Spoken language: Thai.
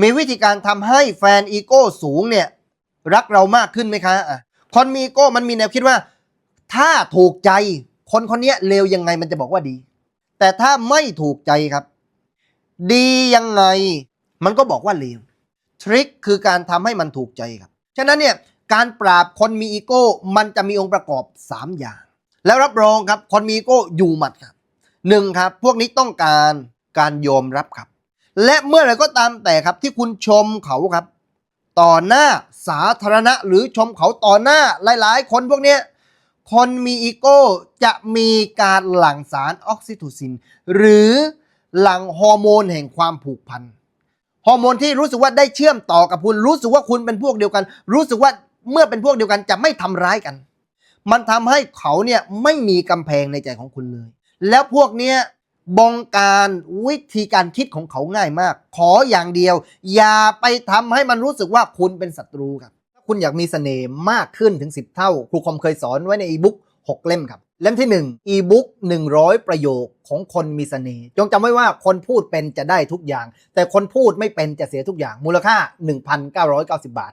มีวิธีการทำให้แฟนอีโก้สูงเนี่ยรักเรามากขึ้นไหมคะอะคนมีอีโก้มันมีแนวคิดว่า ถ้าถูกใจคนคนนี้เลวยังไงมันจะบอกว่าดี แต่ถ้าไม่ถูกใจครับ ดียังไงมันก็บอกว่าเลวทริคคือการทำให้มันถูกใจครับ ฉะนั้นเนี่ยการปราบคนมีอีโก้มันจะมีองค์ประกอบ 3 อย่าง แล้วรับรองครับคนมีอีโก้อยู่หมัดครับหนึ่งครับ พวกนี้ต้องการการยอมรับครับ และเมื่อไรก็ตามแต่ครับที่คุณชมเขาครับ ต่อหน้าสาธารณะหรือชมเขาต่อหน้าหลาย ๆ คนพวกเนี้ยคนมีอีโก้จะมีการหลั่งสารออกซิโทซิน หรือหลั่งฮอร์โมนแห่งความผูกพันฮอร์โมนที่รู้สึกว่าได้เชื่อมต่อกับคุณ รู้สึกว่าคุณเป็นพวกเดียวกัน รู้สึกว่าเมื่อเป็นพวกเดียวกันจะไม่ทำร้ายกัน มันทำให้เขาเนี่ยไม่มีกำแพงในใจของคุณเลย แล้วพวกเนี้ย บงการวิธีการคิดของเขาง่ายมาก ขออย่างเดียว อย่าไปทำให้มันรู้สึกว่าคุณเป็นศัตรูครับ ถ้าคุณอยากมีเสน่ห์มากขึ้นถึง 10 เท่า ครูคอมเคยสอนไว้ในอีบุ๊ก6 เล่มครับ เล่มที่1อีบุ๊ก100 ประโยคของคนมีเสน่ห์จงจำไว้ว่าคนพูดเป็นจะได้ทุกอย่าง แต่คนพูดไม่เป็นจะเสียทุกอย่างมูลค่า 1,990 บาท